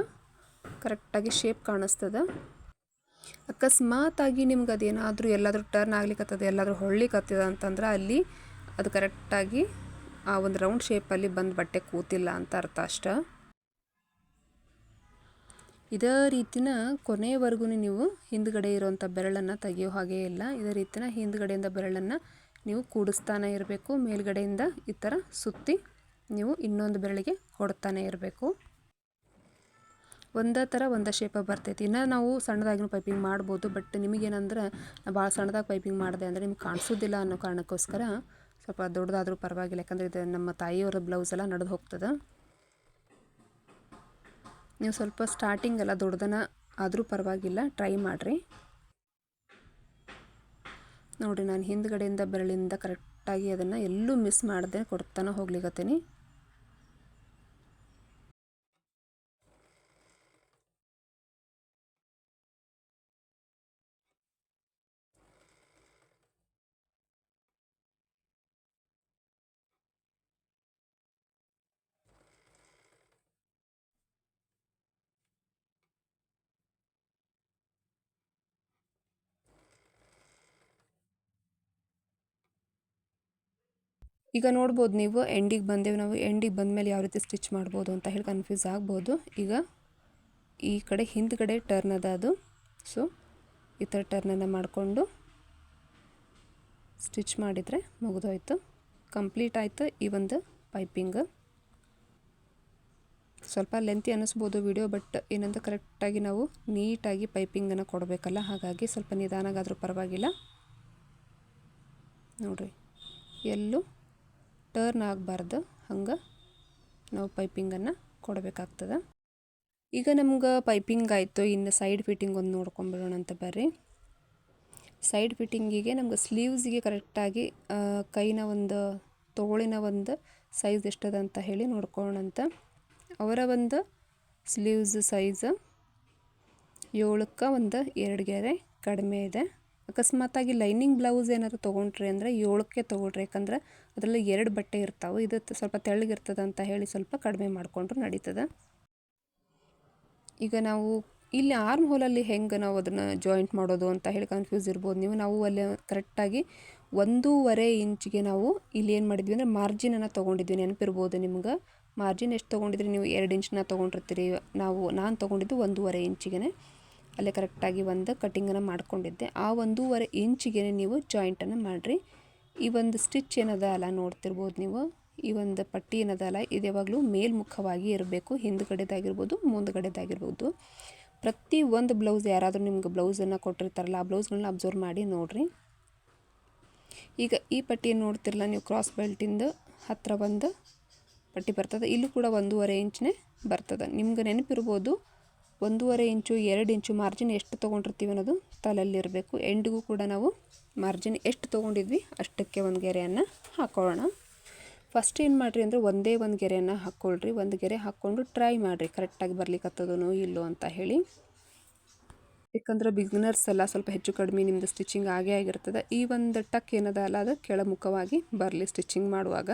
ಕರೆಕ್ಟಾಗಿ ಶೇಪ್ ಕಾಣಿಸ್ತದೆ. ಅಕಸ್ಮಾತಾಗಿ ನಿಮ್ಗೆ ಅದೇನಾದರೂ ಎಲ್ಲಾದರೂ ಟರ್ನ್ ಆಗ್ಲಿಕ್ಕತ್ತದ ಎಲ್ಲಾದರೂ ಹೊಳ್ಳಿಕತ್ತದ ಅಂತಂದ್ರೆ ಅಲ್ಲಿ ಅದು ಕರೆಕ್ಟಾಗಿ ಆ ಒಂದು ರೌಂಡ್ ಶೇಪಲ್ಲಿ ಬಂದು ಬಟ್ಟೆ ಕೂತಿಲ್ಲ ಅಂತ ಅರ್ಥ ಅಷ್ಟ. ಇದೇ ರೀತಿನ ಕೊನೆಯವರೆಗೂ ನೀವು ಹಿಂದ್ಗಡೆ ಇರುವಂಥ ಬೆರಳನ್ನು ತೆಗೆಯೋ ಹಾಗೆ ಇಲ್ಲ. ಇದೇ ರೀತಿನ ಹಿಂದ್ಗಡೆಯಿಂದ ಬೆರಳನ್ನು ನೀವು ಕೂಡಿಸ್ತಾನೆ ಇರಬೇಕು, ಮೇಲ್ಗಡೆಯಿಂದ ಈ ಥರ ಸುತ್ತಿ ನೀವು ಇನ್ನೊಂದು ಬೆರಳಿಗೆ ಹೊಡ್ತಾನೆ ಇರಬೇಕು. ಒಂದೇ ಥರ ಒಂದೇ ಶೇಪ ಬರ್ತೈತಿ. ಇನ್ನು ನಾವು ಸಣ್ಣದಾಗಿನೂ ಪೈಪಿಂಗ್ ಮಾಡ್ಬೋದು ಬಟ್ ನಿಮಗೇನಂದ್ರೆ ಭಾಳ ಸಣ್ಣದಾಗಿ ಪೈಪಿಂಗ್ ಮಾಡಿದೆ ಅಂದರೆ ನಿಮ್ಗೆ ಕಾಣಿಸೋದಿಲ್ಲ ಅನ್ನೋ ಕಾರಣಕ್ಕೋಸ್ಕರ ಸ್ವಲ್ಪ ದೊಡ್ಡದಾದರೂ ಪರವಾಗಿಲ್ಲ. ಯಾಕಂದರೆ ಇದು ನಮ್ಮ ತಾಯಿಯವರ ಬ್ಲೌಸ್ ಎಲ್ಲ ನಡೆದು ಹೋಗ್ತದೆ. ನೀವು ಸ್ವಲ್ಪ ಸ್ಟಾರ್ಟಿಂಗ್ ಎಲ್ಲ ದೊಡ್ಡದನ ಆದರೂ ಪರವಾಗಿಲ್ಲ ಟ್ರೈ ಮಾಡಿರಿ. ನೋಡಿ, ನಾನು ಹಿಂದ್ಗಡೆಯಿಂದ ಬೆರಳಿಂದ ಕರೆಕ್ಟಾಗಿ ಅದನ್ನು ಎಲ್ಲೂ ಮಿಸ್ ಮಾಡದೆ, ಕೊಡ್ತಾನೆ ಹೋಗ್ಲಿಕತ್ತೀನಿ. ಈಗ ನೋಡ್ಬೋದು ನೀವು ಎಂಡಿಗೆ ಬಂದೇವೆ ನಾವು ಎಂಡಿಗೆ ಬಂದಮೇಲೆ ಯಾವ ರೀತಿ ಸ್ಟಿಚ್ ಮಾಡ್ಬೋದು ಅಂತ ಹೇಳಿ ಕನ್ಫ್ಯೂಸ್ ಆಗ್ಬೋದು. ಈಗ ಈ ಕಡೆ ಹಿಂದ್ಗಡೆ ಟರ್ನ್ ಅದ ಅದು. ಸೊ ಈ ಥರ ಟರ್ನನ್ನು ಮಾಡಿಕೊಂಡು ಸ್ಟಿಚ್ ಮಾಡಿದರೆ ಮುಗಿದೋಯ್ತು. ಕಂಪ್ಲೀಟ್ ಆಯಿತು ಈ ಒಂದು ಪೈಪಿಂಗ್ ಸ್ವಲ್ಪ ಲೆಂತಿ ಅನ್ನಿಸ್ಬೋದು ವಿಡಿಯೋ ಬಟ್ ಏನಂತ ಕರೆಕ್ಟಾಗಿ ನಾವು ನೀಟಾಗಿ ಪೈಪಿಂಗನ್ನು ಕೊಡಬೇಕಲ್ಲ, ಹಾಗಾಗಿ ಸ್ವಲ್ಪ ನಿಧಾನಗಾದರೂ ಪರವಾಗಿಲ್ಲ. ನೋಡಿರಿ, ಎಲ್ಲೂ ಟರ್ನ್ ಆಗಬಾರ್ದು. ಹಂಗೆ ನಾವು ಪೈಪಿಂಗನ್ನು ಕೊಡಬೇಕಾಗ್ತದೆ. ಈಗ ನಮ್ಗೆ ಪೈಪಿಂಗ್ ಆಯಿತು. ಇನ್ನು ಸೈಡ್ ಫಿಟ್ಟಿಂಗ್ ಒಂದು ನೋಡ್ಕೊಂಬಿಡೋಣ ಅಂತ ಬರ್ರಿ. ಸೈಡ್ ಫಿಟ್ಟಿಂಗಿಗೆ ನಮ್ಗೆ ಸ್ಲೀವ್ಸಿಗೆ ಕರೆಕ್ಟಾಗಿ ಕೈನ ಒಂದು, ತೋಳಿನ ಒಂದು ಸೈಜ್ ಎಷ್ಟದ ಅಂತ ಹೇಳಿ ನೋಡ್ಕೊಳ್ಳೋಣಂತ ಅವರ ಒಂದು ಸ್ಲೀವ್ಸ್ ಸೈಜ್ ಏಳಕ್ಕೆ ಒಂದು ಎರಡು ಗೆರೆ ಕಡಿಮೆ ಇದೆ. ಅಕಸ್ಮಾತಾಗಿ ಲೈನಿಂಗ್ ಬ್ಲೌಸ್ ಏನಾದ್ರು ತೊಗೊಂಡ್ರಿ ಅಂದರೆ ಏಳಕ್ಕೆ ತೊಗೊಳ್ರಿ. ಯಾಕಂದ್ರೆ ಅದರಲ್ಲಿ ಎರಡು ಬಟ್ಟೆ ಇರ್ತಾವೆ. ಇದು ಸ್ವಲ್ಪ ತೆಳ್ಳಗಿರ್ತದೆ ಅಂತ ಹೇಳಿ ಸ್ವಲ್ಪ ಕಡಿಮೆ ಮಾಡಿಕೊಂಡ್ರು ನಡೀತದೆ. ಈಗ ನಾವು ಇಲ್ಲಿ ಆರ್ಮ್ ಹೋಲಲ್ಲಿ ಹೆಂಗೆ ನಾವು ಅದನ್ನು ಜಾಯಿಂಟ್ ಮಾಡೋದು ಅಂತ ಹೇಳಿ ಕನ್ಫ್ಯೂಸ್ ಇರ್ಬೋದು. ನೀವು ನಾವು ಅಲ್ಲಿ ಕರೆಕ್ಟಾಗಿ ಒಂದೂವರೆ ಇಂಚಿಗೆ ನಾವು ಇಲ್ಲಿ ಏನು ಮಾಡಿದ್ವಿ ಅಂದರೆ ಮಾರ್ಜಿನನ್ನು ತೊಗೊಂಡಿದ್ವಿ. ನೆನಪಿರ್ಬೋದು ನಿಮ್ಗೆ? ಮಾರ್ಜಿನ್ ಎಷ್ಟು ತೊಗೊಂಡಿದ್ರಿ? ನೀವು ಎರಡು ಇಂಚನ್ನ ತೊಗೊಂಡಿರ್ತೀರಿ. ನಾವು ನಾನು ತೊಗೊಂಡಿದ್ದು ಒಂದೂವರೆ ಇಂಚಿಗೆ ಅಲ್ಲೇ ಕರೆಕ್ಟಾಗಿ ಒಂದು ಕಟ್ಟಿಂಗನ್ನು ಮಾಡ್ಕೊಂಡಿದ್ದೆ. ಆ ಒಂದೂವರೆ ಇಂಚಿಗೆ ನೀವು ಜಾಯಿಂಟನ್ನು ಮಾಡಿರಿ. ಈ ಒಂದು ಸ್ಟಿಚ್ ಏನದ ಅಲ್ಲ ನೋಡ್ತಿರ್ಬೋದು ನೀವು. ಈ ಒಂದು ಪಟ್ಟಿ ಏನದ ಅಲ್ಲ ಇದು ಯಾವಾಗಲೂ ಮೇಲ್ಮುಖವಾಗಿ ಇರಬೇಕು. ಹಿಂದ್ಗಡೆದಾಗಿರ್ಬೋದು, ಮುಂದ್ಗಡೆದಾಗಿರ್ಬೋದು. ಪ್ರತಿ ಒಂದು ಬ್ಲೌಸ್ ಯಾರಾದರೂ ನಿಮ್ಗೆ ಬ್ಲೌಸನ್ನು ಕೊಟ್ಟಿರ್ತಾರಲ್ಲ, ಆ ಬ್ಲೌಸ್ಗಳನ್ನ ಅಬ್ಸರ್ವ್ ಮಾಡಿ ನೋಡಿರಿ. ಈಗ ಈ ಪಟ್ಟಿ ನೋಡ್ತಿರಲ್ಲ ನೀವು ಕ್ರಾಸ್ ಬೆಲ್ಟಿಂದ ಹತ್ತಿರ ಒಂದು ಪಟ್ಟಿ ಬರ್ತದೆ. ಇಲ್ಲೂ ಕೂಡ ಒಂದೂವರೆ ಇಂಚನೇ ಬರ್ತದೆ. ನಿಮ್ಗೆ ನೆನಪಿರ್ಬೋದು ಒಂದೂವರೆ ಇಂಚು, ಎರಡು ಇಂಚು ಮಾರ್ಜಿನ್ ಎಷ್ಟು ತೊಗೊಂಡಿರ್ತೀವಿ ಅನ್ನೋದು ತಲೆಯಲ್ಲಿರಬೇಕು ಎಂಡಿಗೂ ಕೂಡ ನಾವು ಮಾರ್ಜಿನ್ ಎಷ್ಟು ತೊಗೊಂಡಿದ್ವಿ ಅಷ್ಟಕ್ಕೆ ಒಂದು ಗೆರೆಯನ್ನು ಹಾಕೊಳ್ಳೋಣ. ಫಸ್ಟ್ ಏನು ಮಾಡಿರಿ ಅಂದರೆ ಒಂದೇ ಒಂದು ಗೆರೆಯನ್ನು ಹಾಕ್ಕೊಳ್ರಿ ಒಂದು ಗೆರೆ ಹಾಕ್ಕೊಂಡು ಟ್ರೈ ಮಾಡಿರಿ. ಕರೆಕ್ಟಾಗಿ ಬರ್ಲಿಕ್ಕತ್ತದನೋ ಇಲ್ಲೋ ಅಂತ ಹೇಳಿ. ಯಾಕಂದ್ರೆ ಬಿಗ್ನರ್ಸ್ ಎಲ್ಲ ಸ್ವಲ್ಪ ಹೆಚ್ಚು ಕಡಿಮೆ ನಿಮ್ಮದು ಸ್ಟಿಚಿಂಗ್ ಆಗೇ ಆಗಿರ್ತದೆ. ಈ ಒಂದು ಟಕ್ ಏನದ ಅಲ್ಲ, ಅದು ಕೆಳಮುಖವಾಗಿ ಬರಲಿ ಸ್ಟಿಚಿಂಗ್ ಮಾಡುವಾಗ.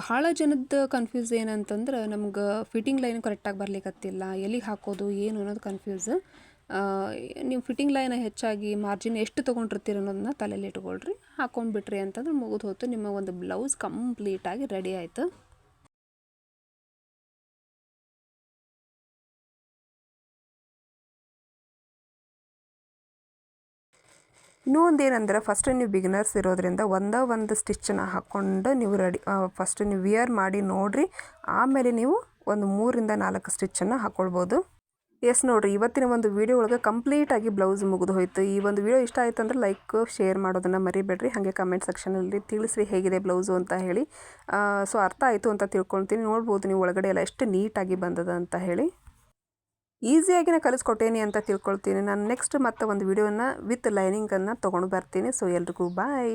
ಬಹಳ ಜನದ ಕನ್ಫ್ಯೂಸ್ ಏನಂತಂದ್ರೆ ನಮ್ಗೆ ಫಿಟ್ಟಿಂಗ್ ಲೈನ್ ಕರೆಕ್ಟಾಗಿ ಬರ್ಲಿಕ್ಕತ್ತಿಲ್ಲ ಎಲ್ಲಿಗೆ ಹಾಕೋದು, ಏನು ಅನ್ನೋದು ಕನ್ಫ್ಯೂಸ್ ನೀವು ಫಿಟ್ಟಿಂಗ್ ಲೈನ ಹೆಚ್ಚಾಗಿ ಮಾರ್ಜಿನ್ ಎಷ್ಟು ತೊಗೊಂಡಿರ್ತೀರ ಅನ್ನೋದನ್ನ ತಲೆಯಲ್ಲಿ ಇಟ್ಕೊಳ್ರಿ. ಹಾಕೊಂಡ್ಬಿಟ್ರಿ ಅಂತಂದ್ರೆ ಮುಗಿದು ಹೋತು. ನಿಮ್ಮ ಒಂದು ಬ್ಲೌಸ್ ಕಂಪ್ಲೀಟಾಗಿ ರೆಡಿ ಆಯಿತು. ಇನ್ನೂ ಏನಂದ್ರೆ ಫಸ್ಟ್ ನೀವು ಬಿಗಿನರ್ಸ್ ಇರೋದ್ರಿಂದ ಒಂದೇ ಒಂದು ಸ್ಟಿಚ್ಚನ್ನು ಹಾಕ್ಕೊಂಡು ನೀವು ರೆಡಿ ಫಸ್ಟ್ ನೀವು ವಿಯರ್ ಮಾಡಿ ನೋಡಿರಿ. ಆಮೇಲೆ ನೀವು ಒಂದು ಮೂರಿಂದ ನಾಲ್ಕು ಸ್ಟಿಚ್ಚನ್ನು ಹಾಕ್ಕೊಳ್ಬೋದು ಎಸ್, ನೋಡಿರಿ, ಇವತ್ತಿನ ಒಂದು ವಿಡಿಯೋ ಒಳಗೆ ಕಂಪ್ಲೀಟಾಗಿ ಬ್ಲೌಸ್ ಮುಗಿದು ಹೋಯ್ತು. ಈ ಒಂದು ವಿಡಿಯೋ ಇಷ್ಟ ಆಯಿತು ಅಂದ್ರೆ ಲೈಕ್ ಶೇರ್ ಮಾಡೋದನ್ನು ಮರಿಬೇಡ್ರಿ. ಹಾಗೆ ಕಮೆಂಟ್ ಸೆಕ್ಷನಲ್ಲಿ ತಿಳಿಸ್ರಿ ಹೇಗಿದೆ ಬ್ಲೌಸು ಅಂತ ಹೇಳಿ. ಸೊ ಅರ್ಥ ಆಯಿತು ಅಂತ ತಿಳ್ಕೊಳ್ತೀನಿ. ನೋಡ್ಬೋದು ನೀವು ಒಳಗಡೆ ಎಲ್ಲ ಎಷ್ಟು ನೀಟಾಗಿ ಬಂದದ ಅಂತ ಹೇಳಿ. ಈಸಿಯಾಗಿ ನಾನು ಕಲಿಸ್ಕೊಟ್ಟೇನಿ ಅಂತ ತಿಳ್ಕೊಳ್ತೀನಿ. ನಾನು ನೆಕ್ಸ್ಟ್ ಮತ್ತೆ ಒಂದು ವಿಡಿಯೋನ ವಿತ್ ಲೈನಿಂಗನ್ನು ತೊಗೊಂಡು ಬರ್ತೀನಿ. ಸೊ ಎಲ್ರಿಗೂ ಬಾಯ್